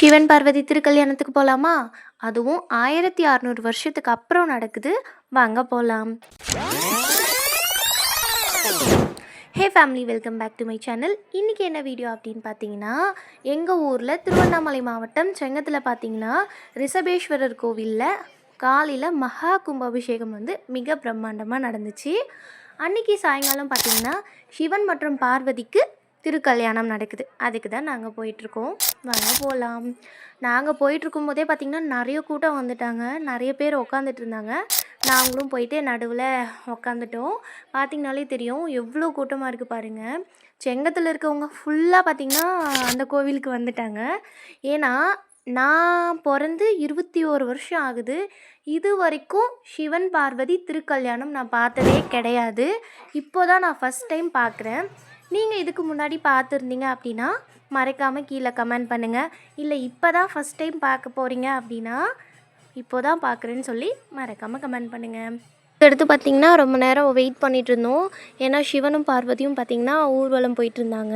சிவன் பார்வதி திருக்கல்யாணத்துக்கு போகலாமா அதுவும் ஆயிரத்தி அறநூறு வருஷத்துக்கு அப்புறம் நடக்குது. வாங்க போகலாம் hey family welcome back to my channel இன்றைக்கி என்ன வீடியோ அப்படின்னு பார்த்தீங்கன்னா எங்கள் ஊரில் திருவண்ணாமலை மாவட்டம் செங்கத்தில் பார்த்தீங்கன்னா ரிஷபேஸ்வரர் கோவிலில் காலையில் மகா கும்பாபிஷேகம் வந்து மிக பிரம்மாண்டமாக நடந்துச்சு. அன்றைக்கி சாயங்காலம் பார்த்தீங்கன்னா சிவன் மற்றும் பார்வதிக்கு திருக்கல்யாணம் நடக்குது. அதுக்கு தான் நாங்கள் போயிட்டுருக்கோம். வாங்க போகலாம் நாங்கள் போயிட்டுருக்கும் போதே பார்த்திங்கன்னா நிறைய கூட்டம் வந்துட்டாங்க. நிறைய பேர் உக்காந்துட்டு இருந்தாங்க. நாங்களும் போயிட்டு நடுவில் உக்காந்துட்டோம். பார்த்திங்கனாலே தெரியும் எவ்வளோ கூட்டமாக இருக்குது பாருங்கள் செங்கத்தில் இருக்கவங்க ஃபுல்லாக பார்த்திங்கன்னா அந்த கோவிலுக்கு வந்துட்டாங்க. ஏன்னா நான் பிறந்து இருபத்தி ஒரு வருஷம் ஆகுது. இது வரைக்கும் சிவன் பார்வதி திருக்கல்யாணம் நான் பார்த்ததே கிடையாது. இப்போ தான் நான் ஃபஸ்ட் டைம் பார்க்குறேன் நீங்கள் இதுக்கு முன்னாடி பார்த்துருந்தீங்க அப்படின்னா மறக்காமல் கீழே கமெண்ட் பண்ணுங்கள் இல்லை இப்போ தான் ஃபஸ்ட் டைம் பார்க்க போகிறீங்க அப்படின்னா இப்போ தான் பார்க்குறேன்னு சொல்லி மறக்காமல் கமெண்ட் பண்ணுங்கள் அடுத்து பார்த்திங்கன்னா ரொம்ப நேரம் வெயிட் பண்ணிகிட்டு இருந்தோம் ஏன்னா சிவனும் பார்வதியும் பார்த்திங்கன்னா ஊர்வலம் போயிட்டு இருந்தாங்க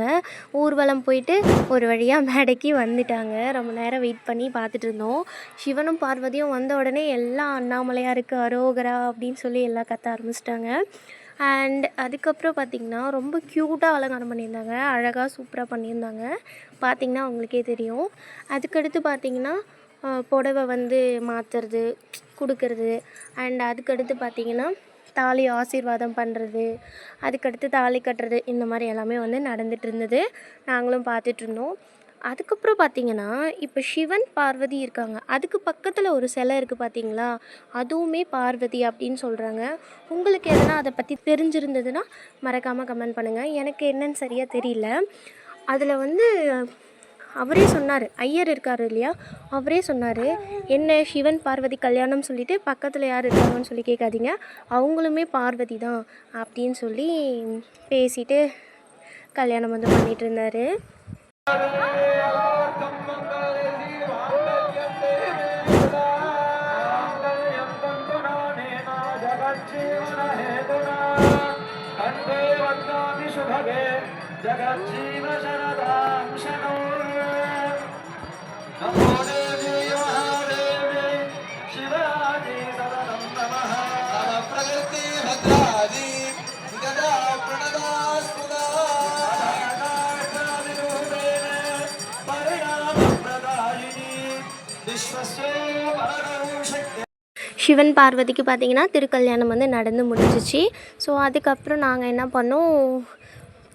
ஊர்வலம் போயிட்டு ஒரு வழியாக மேடைக்கு வந்துட்டாங்க. ரொம்ப நேரம் வெயிட் பண்ணி பார்த்துட்டு இருந்தோம் சிவனும் பார்வதியும் வந்த உடனே எல்லாம் அண்ணாமலையாக இருக்குது அரோகரா அப்படின்னு சொல்லி எல்லாம் கத்த ஆரம்பிச்சிட்டாங்க. அண்ட் அதுக்கப்புறம் பார்த்திங்கன்னா ரொம்ப க்யூட்டாக அலங்காரம் பண்ணியிருந்தாங்க. அழகாக சூப்பராக பண்ணியிருந்தாங்க. பார்த்திங்கன்னா அவங்களுக்கே தெரியும். அதுக்கடுத்து பார்த்திங்கன்னா புடவ வந்து மாற்றுறது கொடுக்கறது அண்ட் அதுக்கடுத்து பார்த்திங்கன்னா தாலி ஆசீர்வாதம் பண்ணுறது அதுக்கடுத்து தாலி கட்டுறது இந்த மாதிரி எல்லாமே வந்து நடந்துகிட்டு இருந்தது. நாங்களும் பார்த்துட்ருந்தோம் அதுக்கப்புறம் பார்த்தீங்கன்னா இப்போ சிவன் பார்வதி இருக்காங்க. அதுக்கு பக்கத்தில் ஒரு சிலை இருக்குது பார்த்தீங்களா அதுவுமே பார்வதி அப்படின்னு சொல்கிறாங்க உங்களுக்கு எதனா அதை பற்றி தெரிஞ்சிருந்ததுன்னா மறக்காமல் கமெண்ட் பண்ணுங்கள் எனக்கு என்னன்னு சரியாக தெரியல. அதில் வந்து அவரே சொன்னார் ஐயர் இருக்கார் இல்லையா அவரே சொன்னார் என்ன சிவன் பார்வதி கல்யாணம் சொல்லிவிட்டு பக்கத்தில் யார் இருக்காங்கன்னு சொல்லி கேட்காதீங்க அவங்களுமே பார்வதி தான் அப்படின்னு சொல்லி பேசிட்டு கல்யாணம் வந்து பண்ணிகிட்டு இருந்தார் जगज्जीव शरदां சிவன் பார்வதிக்கு பார்த்திங்கன்னா திருக்கல்யாணம் வந்து நடந்து முடிஞ்சிச்சு. ஸோ அதுக்கப்புறம் நாங்கள் என்ன பண்ணோம்?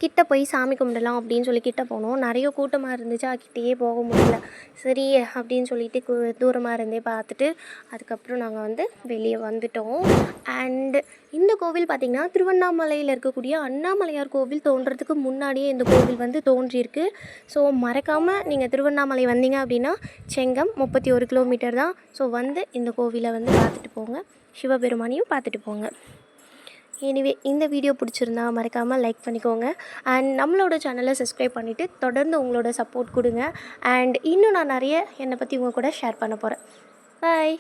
கிட்ட போய் சாமி கும்பிடலாம் அப்படின்னு சொல்லி கிட்ட போனோம். நிறைய கூட்டமாக இருந்துச்சு. கிட்டேயே போக முடியல. சரி அப்படின்னு சொல்லிட்டு தூரமாக இருந்தே பார்த்துட்டு அதுக்கப்புறம் நாங்கள் வந்து வெளியே வந்துட்டோம். அண்டு இந்த கோவில் பார்த்திங்கன்னா திருவண்ணாமலையில் இருக்கக்கூடிய அண்ணாமலையார் கோவில் தோன்றதுக்கு முன்னாடியே இந்த கோவில் வந்து தோன்றியிருக்கு. ஸோ மறக்காமல் நீங்கள் திருவண்ணாமலை வந்தீங்க அப்படின்னா செங்கம் முப்பத்தி ஒரு கிலோமீட்டர் தான். ஸோ வந்து இந்த கோவிலை வந்து பார்த்துட்டு போங்க. சிவபெருமானையும் பார்த்துட்டு போங்க. எனிவே இந்த வீடியோ பிடிச்சிருந்தா மறக்காமல் லைக் பண்ணிக்கோங்க. அண்ட் நம்மளோட சேனலை சப்ஸ்கிரைப் பண்ணிவிட்டு தொடர்ந்து உங்களோட சப்போர்ட் கொடுங்க. அண்ட் இன்னும் நான் நிறைய என்னை பற்றி உங்கள் கூட ஷேர் பண்ண போகிறேன் பாய்